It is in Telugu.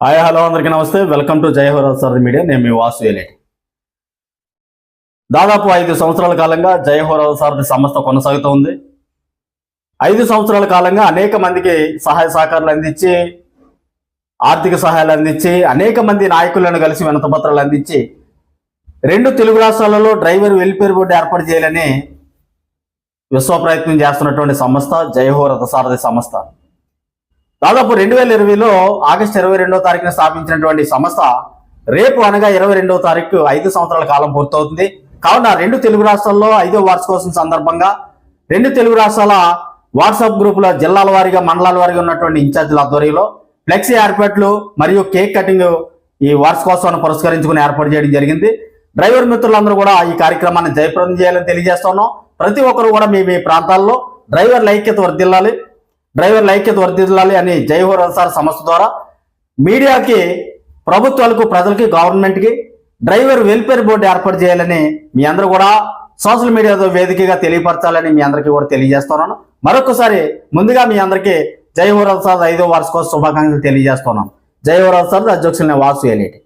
హాయ్ హలో అందరికీ నమస్తే. వెల్కమ్ టు జై హోరాజ్ సార్ మీడియా. నేను మీ వాసు దాదాపు ఐదు సంవత్సరాల కాలంగా జై హోరాజ్ సారథి సంస్థ కొనసాగుతూ ఉంది. ఐదు సంవత్సరాల కాలంగా అనేక మందికి సహాయ సహకారాలు అందించి ఆర్థిక సహాయాలు అందించి అనేక మంది నాయకులను కలిసి వినతపత్రాలు అందించి రెండు తెలుగు రాష్ట్రాలలో డ్రైవర్ వెల్ఫేర్ బోర్డు ఏర్పాటు చేయాలని విశ్వ ప్రయత్నం చేస్తున్నటువంటి సంస్థ జయహో రథసారథి సంస్థ. దాదాపు రెండు వేల ఇరవైలో ఆగస్టు ఇరవై రెండవ తారీఖున స్థాపించినటువంటి సంస్థ రేపు అనగా ఇరవై రెండవ తారీఖు ఐదు సంవత్సరాల కాలం పూర్తవుతుంది. కావున రెండు తెలుగు రాష్ట్రాల్లో ఐదో వార్షికోత్సవం సందర్భంగా రెండు తెలుగు రాష్ట్రాల వాట్సాప్ గ్రూపుల జిల్లాల వారీగా మండలాల వారీగా ఉన్నటువంటి ఇన్ఛార్జీల ఆధ్వర్యంలో ఫ్లెక్సీ ఏర్పాట్లు మరియు కేక్ కటింగ్ ఈ వార్షికోత్సవాన్ని పురస్కరించుకుని ఏర్పాటు చేయడం జరిగింది. డ్రైవర్ మిత్రులందరూ కూడా ఈ కార్యక్రమాన్ని జయప్రదం చేయాలని తెలియజేస్తున్నాం. ప్రతి ఒక్కరు కూడా మీ మీ ప్రాంతాల్లో డ్రైవర్ల ఐక్యత వర్దిల్లాలి డ్రైవర్ల ఐక్యత వర్దిల్లాలి అని జయహోర్ సార్ సంస్థ ద్వారా మీడియాకి ప్రభుత్వాలకు ప్రజలకి గవర్నమెంట్కి డ్రైవర్ వెల్ఫేర్ బోర్డు ఏర్పాటు చేయాలని మీ అందరూ కూడా సోషల్ మీడియాతో వేదికగా తెలియపరచాలని మీ అందరికీ కూడా తెలియజేస్తున్నాను. మరొకసారి ముందుగా మీ అందరికీ జై హోరాల్ సార్ ఐదో వార్షికోత్సవ శుభాకాంక్షలు తెలియజేస్తున్నాను. జై హోరాల్ సార్ అధ్యక్షులు వాసు ఎలేటి